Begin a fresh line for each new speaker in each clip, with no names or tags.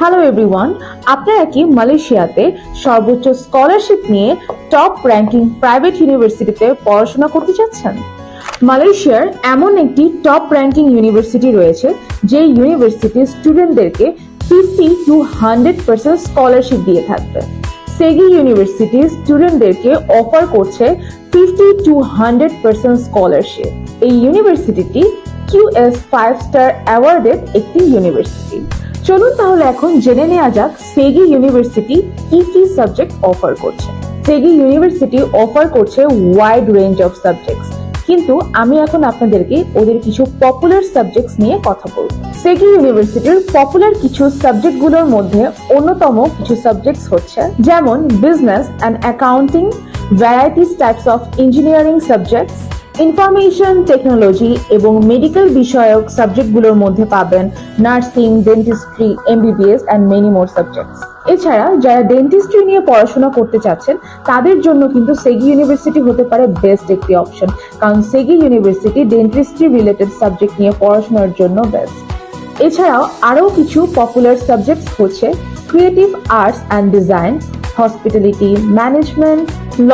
Hello everyone আপনারা কি মালয়েশিয়াতে সর্বোচ্চ স্কলারশিপ নিয়ে টপ র্যাঙ্কিং প্রাইভেট ইউনিভার্সিটিতে পড়াশোনা করতে চাচ্ছেন মালয়েশিয়ার এমন একটি টপ র্যাঙ্কিং ইউনিভার্সিটি রয়েছে, যে ইউনিভার্সিটি স্টুডেন্টদেরকে fifty to hundred percent scholarship দিয়ে থাকবে। সেগি ইউনিভার্সিটি স্টুডেন্টদেরকে অফার করছে fifty to hundred percent scholarship এই ইউনিভার্সিটিটি কিউএস ফাইভ স্টার অ্যাওয়ার্ডেড একটি ইউনিভার্সিটি চলুন তাহলে এখন জেনে নেওয়া যাক সেগি ইউনিভার্সিটি কি কি সাবজেক্ট অফার করছে। সেগি ইউনিভার্সিটি অফার করছে ওয়াইড রেঞ্জ অফ সাবজেক্টস কিন্তু আমি এখন আপনাদেরকে ওদের কিছু পপুলার সাবজেক্টস নিয়ে কথা বলব। সেগি ইউনিভার্সিটির পপুলার কিছু সাবজেক্টগুলোর মধ্যে অন্যতম কিছু সাবজেক্টস হচ্ছে, যেমন business and accounting varieties types of engineering subjects information technology এবং মেডিকেল বিষয়ক সাবজেক্টগুলোর মধ্যে পাবেন nursing dentistry MBBS and many more subjects এছাড়া যারা ডেন্টিস্ট্রি নিয়ে পড়াশোনা করতে চাচ্ছেন, তাদের জন্য কিন্তু সেগি ইউনিভার্সিটি হতে পারে বেস্ট একটি অপশন কারণ SEGi university dentistry related subject নিয়ে পড়াশোনার জন্য বেস্ট এছাড়াও আরও কিছু পপুলার সাবজেক্টস হচ্ছে creative arts and design hospitality management law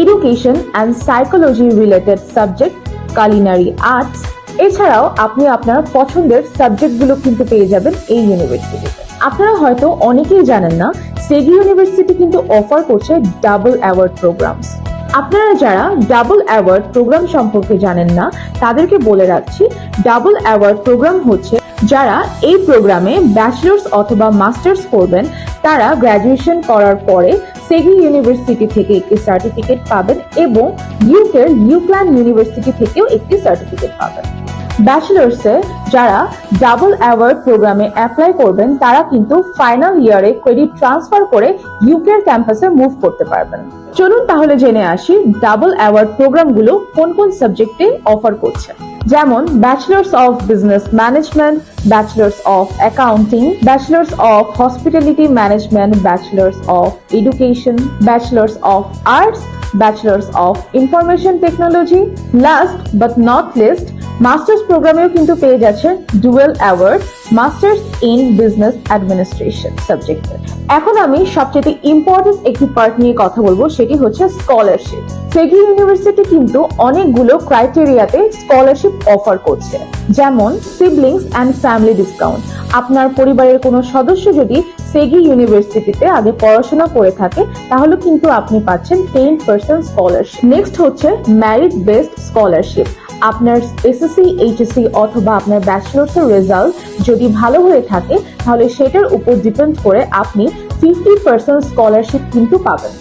education and psychology related subject culinary arts এছাড়াও আপনি আপনার পছন্দের সাবজেক্টগুলো কিন্তু পেয়ে যাবেন এই ইউনিভার্সিটিতে আপনারা হয়তো অনেকেই জানেন না সেগি ইউনিভার্সিটি কিন্তু অফার করছে ডাবল অ্যাওয়ার্ড প্রোগ্রামস আপনারা যারা ডাবল অ্যাওয়ার্ড প্রোগ্রাম সম্পর্কে জানেন না, তাদেরকে বলে রাখছি ডাবল অ্যাওয়ার্ড প্রোগ্রাম হচ্ছে যারা এই প্রোগ্রামে ব্যাচেলার্স অথবা মাস্টার্স করবেন তারা গ্র্যাজুয়েশন করার পরে সেগি ইউনিভার্সিটি থেকে একটি সার্টিফিকেট পাবেন এবং ইউকের ইউক্ল্যান্ড ইউনিভার্সিটি থেকেও একটি সার্টিফিকেট পাবেন। ব্যাচেলার্সে যারা ডাবল অ্যাওয়ার্ড প্রোগ্রামে অ্যাপ্লাই করবেন, তারা কিন্তু ফাইনাল ইয়ারে ক্রেডিট ট্রান্সফার করে ইউকের ক্যাম্পাসে মুভ করতে পারবেন। চলুন তাহলে জেনে আসি ডাবল অ্যাওয়ার্ড প্রোগ্রামগুলো কোন কোন সাবজেক্টে অফার করছে। যেমন bachelors of business management bachelors of accounting bachelors of hospitality management bachelors of education bachelors of arts bachelors of information technology last but not least masters প্রোগ্রামেও কিন্তু পেয়ে যাচ্ছে dual award masters in business administration সাবজেক্টে এখন আমি সবচেয়ে important একটি part নিয়ে কথা বলব, সেটি হচ্ছে স্কলারশিপ সেগি ইউনিভার্সিটি কিন্তু অনেকগুলো ক্রাইটেরিয়াতে স্কলারশিপ অফার করছে। যেমন সিবলিংস অ্যান্ড ফ্যামিলি ডিসকাউন্ট আপনার পরিবারের কোনো সদস্য যদি সেগি ইউনিভার্সিটিতে আগে পড়াশোনা করে থাকে, তাহলে কিন্তু আপনি পাচ্ছেন টেন পার্সেন্ট স্কলারশিপ নেক্সট হচ্ছে ম্যারিট বেসড স্কলারশিপ আপনার এসএসসি এইচএসসি অথবা আপনার ব্যাচেলার্স এর রেজাল্ট যদি ভালো হয়ে থাকে, তাহলে সেটার উপর ডিপেন্ড করে আপনি ফিফটি পার্সেন্ট স্কলারশিপ কিন্তু পাবেন।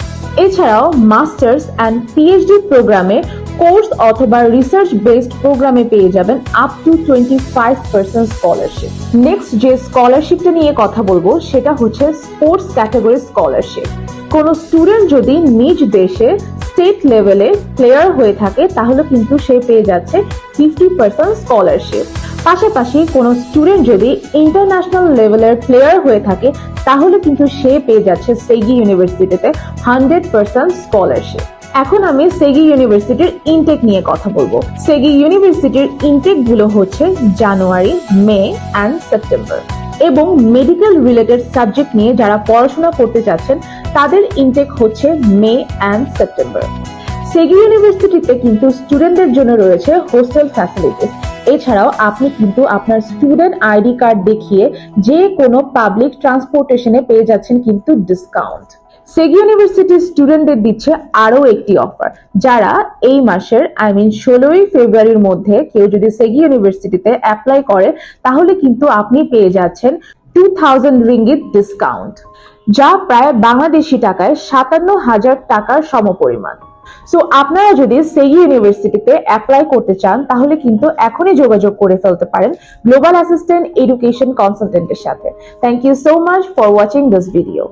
এছাড়াও মাস্টার্স অ্যান্ড পিএইচডি প্রোগ্রামে কোর্স অথবা রিসার্চ বেসড প্রোগ্রামে পেয়ে যাবেন up to twenty five percent scholarship next যে স্কলারশিপটা নিয়ে কথা বলব, সেটা হচ্ছে স্পোর্টস ক্যাটাগরি স্কলারশিপ কোনো স্টুডেন্ট যদি নিজ দেশে স্টেট লেভেলে প্লেয়ার হয়ে থাকে, তাহলে কিন্তু সে পেয়ে যাচ্ছে ফিফটি পার্সেন্ট স্কলারশিপ পাশাপাশি কোনো স্টুডেন্ট যদি ইন্টারন্যাশনাল লেভেলের প্লেয়ার হয়ে থাকে, তাহলে কিন্তু সে পেয়ে যাচ্ছে সেগি ইউনিভার্সিটিতে হান্ড্রেড পার্সেন্ট স্কলারশিপ এখন আমি সেগি ইউনিভার্সিটির ইনটেক নিয়ে কথা বলব। সেগি ইউনিভার্সিটির ইনটেকগুলো হচ্ছে জানুয়ারি মে অ্যান্ড সেপ্টেম্বর এবং মেডিকেল রিলেটেড সাবজেক্ট নিয়ে যারা পড়াশোনা করতে চাচ্ছেন তাদের ইনটেক হচ্ছে মে অ্যান্ড সেপ্টেম্বর সেগি ইউনিভার্সিটিতে কিন্তু স্টুডেন্টদের জন্য রয়েছে হোস্টেল ফ্যাসিলিটিস এছাড়াও আপনি কিন্তু আপনার স্টুডেন্ট আইডি কার্ড দেখিয়ে যে কোনো পাবলিক ট্রান্সপোর্টেশনে পেয়ে যাচ্ছেন কিন্তু ডিসকাউন্ট সেগি ইউনিভার্সিটির স্টুডেন্টদের দিচ্ছে আরও একটি অফার যারা এই মাসের আই মিন ষোলোই ফেব্রুয়ারির মধ্যে কেউ যদি সেগি ইউনিভার্সিটিতে অ্যাপ্লাই করে, তাহলে কিন্তু আপনি পেয়ে যাচ্ছেন টু থাউজেন্ড রিঙ্গিত ডিসকাউন্ট যা প্রায় বাংলাদেশি টাকায় সাতান্ন হাজার টাকার সমপরিমাণ। সো আপনারা যদি সেগি ইউনিভার্সিটিতে অ্যাপ্লাই করতে চান, তাহলে কিন্তু এখনই যোগাযোগ করে ফেলতে পারেন গ্লোবাল অ্যাসিস্ট্যান্ট এডুকেশন কনসালটেন্টের সাথে। Thank you so much for watching this video